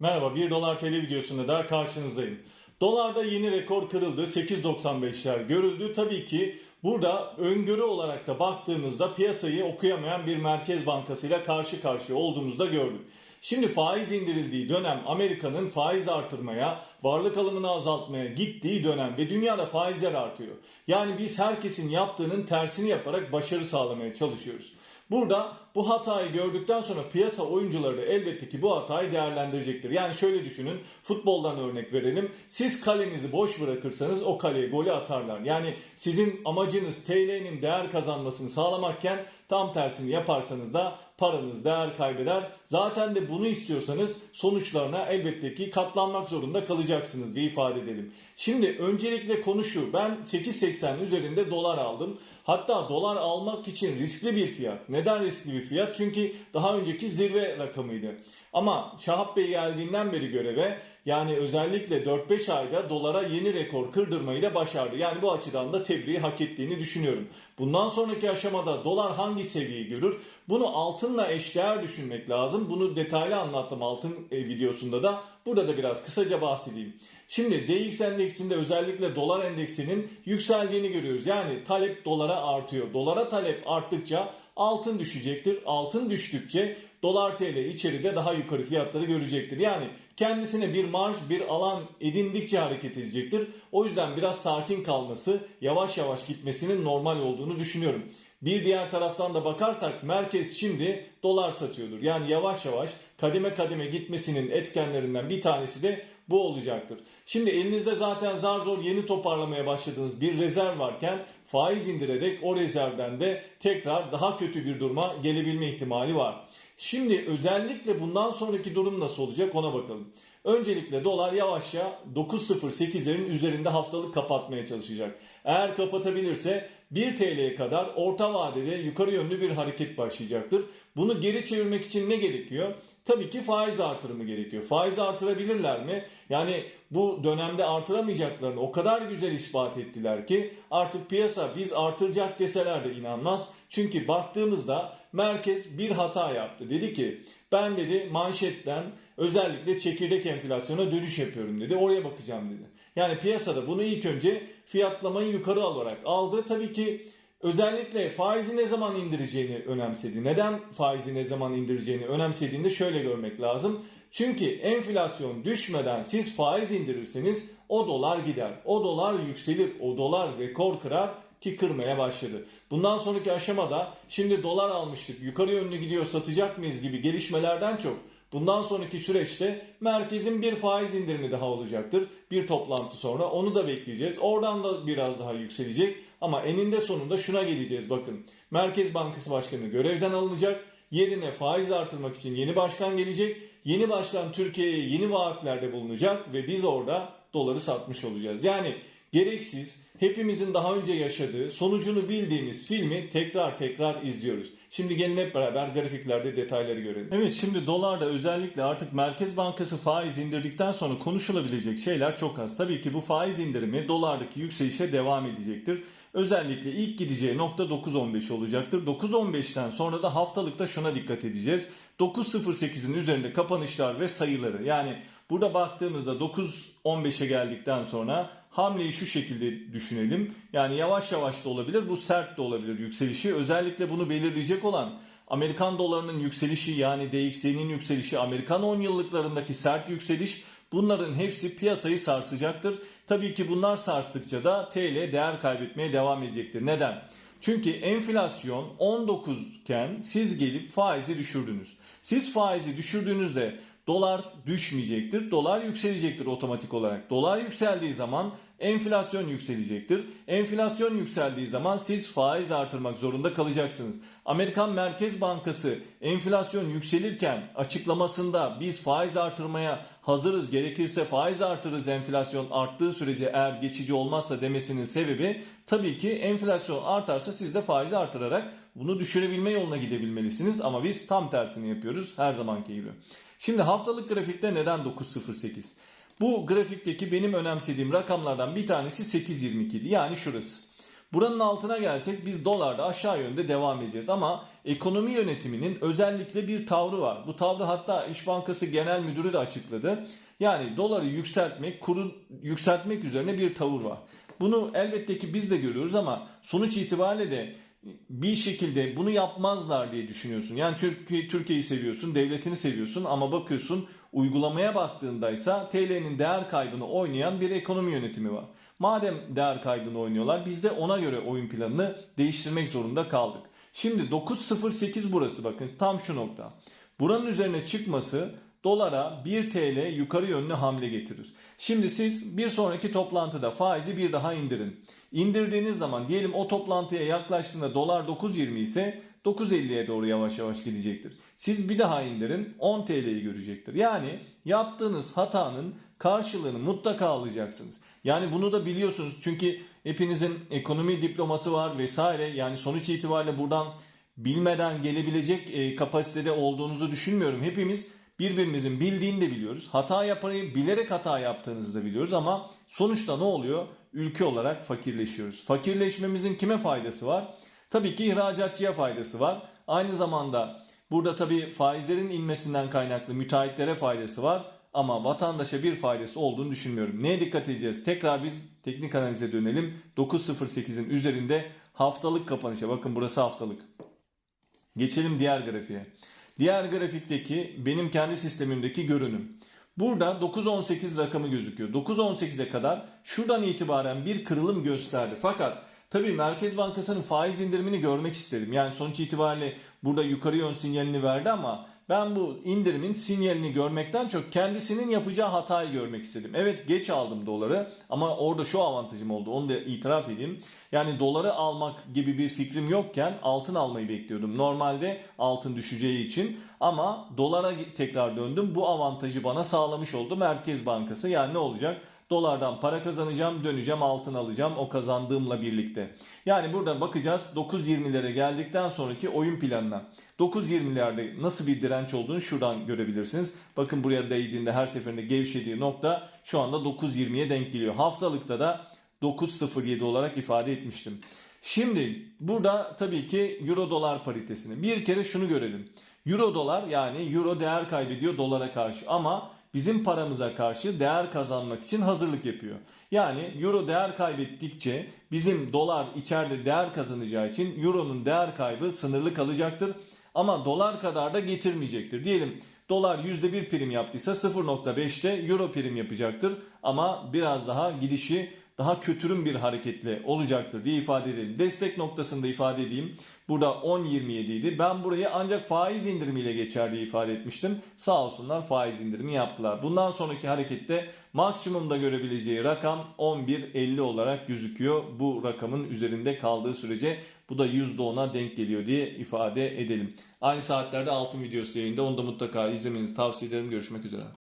Merhaba, 1 dolar TL videosunda daha karşınızdayım. Dolarda yeni rekor kırıldı, 8.95'ler görüldü. Tabii ki burada öngörü olarak da baktığımızda piyasayı okuyamayan bir merkez bankasıyla karşı karşıya olduğumuzda gördük. Şimdi faiz indirildiği dönem Amerika'nın faiz artırmaya, varlık alımını azaltmaya gittiği dönem ve dünyada faizler artıyor. Yani biz herkesin yaptığının tersini yaparak başarı sağlamaya çalışıyoruz. Burada bu hatayı gördükten sonra piyasa oyuncuları da elbette ki bu hatayı değerlendirecektir. Yani şöyle düşünün futboldan örnek verelim. Siz kalenizi boş bırakırsanız o kaleye golü atarlar. Yani sizin amacınız TL'nin değer kazanmasını sağlamakken tam tersini yaparsanız da paranız değer kaybeder. Zaten de bunu istiyorsanız sonuçlarına elbette ki katlanmak zorunda kalacaksınız diye ifade edelim. Şimdi öncelikle konu şu. Ben 8.80 üzerinde dolar aldım. Hatta dolar almak için riskli bir fiyat. Neden riskli bir fiyat? Çünkü daha önceki zirve rakamıydı. Ama Şahap Bey geldiğinden beri göreve yani özellikle 4-5 ayda dolara yeni rekor kırdırmayı da başardı. Yani bu açıdan da tebriği hak ettiğini düşünüyorum. Bundan sonraki aşamada dolar hangi seviyeyi görür? Bunu altınla eşdeğer düşünmek lazım. Bunu detaylı anlattım altın e, videosunda da. Burada da biraz kısaca bahsedeyim. Şimdi DX endeksinde özellikle dolar endeksinin yükseldiğini görüyoruz. Yani talep dolara artıyor. Dolara talep arttıkça altın düşecektir. Altın düştükçe dolar TL içeride daha yukarı fiyatları görecektir. Yani kendisine bir marj, bir alan edindikçe hareket edecektir. O yüzden biraz sakin kalması, yavaş yavaş gitmesinin normal olduğunu düşünüyorum. Bir diğer taraftan da bakarsak merkez şimdi dolar satıyordur. Yani yavaş yavaş kademe kademe gitmesinin etkenlerinden bir tanesi de bu olacaktır. Şimdi elinizde zaten zar zor yeni toparlamaya başladığınız bir rezerv varken faiz indirerek o rezervden de tekrar daha kötü bir duruma gelebilme ihtimali var. Şimdi özellikle bundan sonraki durum nasıl olacak ona bakalım. Öncelikle dolar yavaşça 9.08'lerin üzerinde haftalık kapatmaya çalışacak. Eğer kapatabilirse 1 TL'ye kadar orta vadede yukarı yönlü bir hareket başlayacaktır. Bunu geri çevirmek için ne gerekiyor? Tabii ki faiz artırımı gerekiyor. Faiz artırabilirler mi? Yani bu dönemde artıramayacaklarını o kadar güzel ispat ettiler ki artık piyasa biz artıracak deseler de inanmaz. Çünkü baktığımızda merkez bir hata yaptı. Dedi ki ben dedi manşetten özellikle çekirdek enflasyona dönüş yapıyorum dedi. Oraya bakacağım dedi. Yani piyasada bunu ilk önce fiyatlamayı yukarı alarak aldı. Tabii ki özellikle faizi ne zaman indireceğini önemsedi. Neden faizi ne zaman indireceğini önemsediğini de şöyle görmek lazım. Çünkü enflasyon düşmeden siz faiz indirirseniz o dolar gider. O dolar yükselir. O dolar rekor kırar ki kırmaya başladı. Bundan sonraki aşamada şimdi dolar almıştık yukarı yönlü gidiyor satacak mıyız gibi gelişmelerden çok bundan sonraki süreçte merkezin bir faiz indirimi daha olacaktır. Bir toplantı sonra onu da bekleyeceğiz. Oradan da biraz daha yükselecek ama eninde sonunda şuna geleceğiz bakın. Merkez Bankası Başkanı görevden alınacak. Yerine faiz artırmak için yeni başkan gelecek. Yeni başkan Türkiye'ye yeni vaatlerde bulunacak ve biz orada doları satmış olacağız. Yani gereksiz, hepimizin daha önce yaşadığı, sonucunu bildiğimiz filmi tekrar tekrar izliyoruz. Şimdi gelin hep beraber grafiklerde detayları görelim. Evet şimdi dolarda özellikle artık Merkez Bankası faiz indirdikten sonra konuşulabilecek şeyler çok az. Tabii ki bu faiz indirimi dolardaki yükselişe devam edecektir. Özellikle ilk gideceği nokta 9.15 olacaktır. 9.15'ten sonra da haftalıkta şuna dikkat edeceğiz. 9.08'in üzerinde kapanışlar ve sayıları. Yani burada baktığımızda 9.15'e geldikten sonra hamleyi şu şekilde düşünelim. Yani yavaş yavaş da olabilir, bu sert de olabilir yükselişi. Özellikle bunu belirleyecek olan Amerikan dolarının yükselişi yani DXY'nin yükselişi, Amerikan 10 yıllıklarındaki sert yükseliş bunların hepsi piyasayı sarsacaktır. Tabii ki bunlar sarstıkça da TL değer kaybetmeye devam edecektir. Neden? Çünkü enflasyon 19 iken siz gelip faizi düşürdünüz. Siz faizi düşürdüğünüzde dolar düşmeyecektir. Dolar yükselecektir otomatik olarak. Dolar yükseldiği zaman enflasyon yükselecektir. Enflasyon yükseldiği zaman siz faiz artırmak zorunda kalacaksınız. Amerikan Merkez Bankası enflasyon yükselirken açıklamasında biz faiz artırmaya hazırız gerekirse faiz artırırız enflasyon arttığı sürece eğer geçici olmazsa demesinin sebebi tabii ki enflasyon artarsa siz de faizi artırarak bunu düşürebilme yoluna gidebilmelisiniz ama biz tam tersini yapıyoruz her zamanki gibi. Şimdi haftalık grafikte neden 9.08? Bu grafikteki benim önemsediğim rakamlardan bir tanesi 8.22'di. Yani şurası. Buranın altına gelsek biz dolarda aşağı yönde devam edeceğiz ama ekonomi yönetiminin özellikle bir tavrı var. Bu tavrı hatta İş Bankası Genel Müdürü de açıkladı. Yani doları yükseltmek, kuru yükseltmek üzerine bir tavır var. Bunu elbette ki biz de görüyoruz ama sonuç itibariyle de bir şekilde bunu yapmazlar diye düşünüyorsun. Yani Türkiye Türkiye'yi seviyorsun, devletini seviyorsun ama bakıyorsun uygulamaya baktığındaysa TL'nin değer kaybını oynayan bir ekonomi yönetimi var. Madem değer kaybını oynuyorlar biz de ona göre oyun planını değiştirmek zorunda kaldık. Şimdi 9.08 burası bakın tam şu nokta. Buranın üzerine çıkması dolara 1 TL yukarı yönlü hamle getirir. Şimdi siz bir sonraki toplantıda faizi bir daha indirin. İndirdiğiniz zaman diyelim o toplantıya yaklaştığında dolar 9.20 ise 9.50'ye doğru yavaş yavaş gidecektir. Siz bir daha indirin 10 TL'yi görecektir. Yani yaptığınız hatanın karşılığını mutlaka alacaksınız. Yani bunu da biliyorsunuz çünkü hepinizin ekonomi diploması var vesaire. Yani sonuç itibariyle buradan bilmeden gelebilecek e, kapasitede olduğunuzu düşünmüyorum. Hepimiz birbirimizin bildiğini de biliyoruz. Hata yaparı bilerek hata yaptığınızı da biliyoruz ama sonuçta ne oluyor? Ülke olarak fakirleşiyoruz. Fakirleşmemizin kime faydası var? Tabii ki ihracatçıya faydası var. Aynı zamanda burada tabii faizlerin inmesinden kaynaklı müteahhitlere faydası var. Ama vatandaşa bir faydası olduğunu düşünmüyorum. Neye dikkat edeceğiz? Tekrar biz teknik analize dönelim. 9.08'in üzerinde haftalık kapanışa. Bakın burası haftalık. Geçelim diğer grafiğe. Diğer grafikteki benim kendi sistemimdeki görünüm. Burada 9.18 rakamı gözüküyor. 9.18'e kadar şuradan itibaren bir kırılım gösterdi. Fakat tabii Merkez Bankası'nın faiz indirimini görmek istedim. Yani sonuç itibariyle burada yukarı yön sinyalini verdi ama ben bu indirimin sinyalini görmekten çok kendisinin yapacağı hatayı görmek istedim. Evet geç aldım doları ama orada şu avantajım oldu onu da itiraf edeyim. Yani doları almak gibi bir fikrim yokken altın almayı bekliyordum. Normalde altın düşeceği için ama dolara tekrar döndüm. Bu avantajı bana sağlamış oldu Merkez Bankası. Yani ne olacak? Dolardan para kazanacağım, döneceğim altın alacağım o kazandığımla birlikte. Yani burada bakacağız 9.20'lere geldikten sonraki oyun planına. 9.20'lerde nasıl bir direnç olduğunu şuradan görebilirsiniz. Bakın buraya değdiğinde her seferinde gevşediği nokta şu anda 9.20'ye denk geliyor. Haftalıkta da 9.07 olarak ifade etmiştim. Şimdi burada tabii ki euro dolar paritesini bir kere şunu görelim. Euro dolar yani euro değer kaybediyor dolara karşı ama bizim paramıza karşı değer kazanmak için hazırlık yapıyor. Yani euro değer kaybettikçe bizim dolar içeride değer kazanacağı için euronun değer kaybı sınırlı kalacaktır. Ama dolar kadar da getirmeyecektir. Diyelim dolar %1 prim yaptıysa 0.5'te euro prim yapacaktır. Ama biraz daha gidişi daha kötürüm bir hareketle olacaktır diye ifade edelim. Destek noktasında ifade edeyim. Burada 10.27 idi. Ben burayı ancak faiz indirimiyle geçer diye ifade etmiştim. Sağ olsunlar faiz indirimi yaptılar. Bundan sonraki harekette maksimumda görebileceği rakam 11.50 olarak gözüküyor. Bu rakamın üzerinde kaldığı sürece bu da %10'a denk geliyor diye ifade edelim. Aynı saatlerde altın videosu yayında. Onu da mutlaka izlemenizi tavsiye ederim. Görüşmek üzere.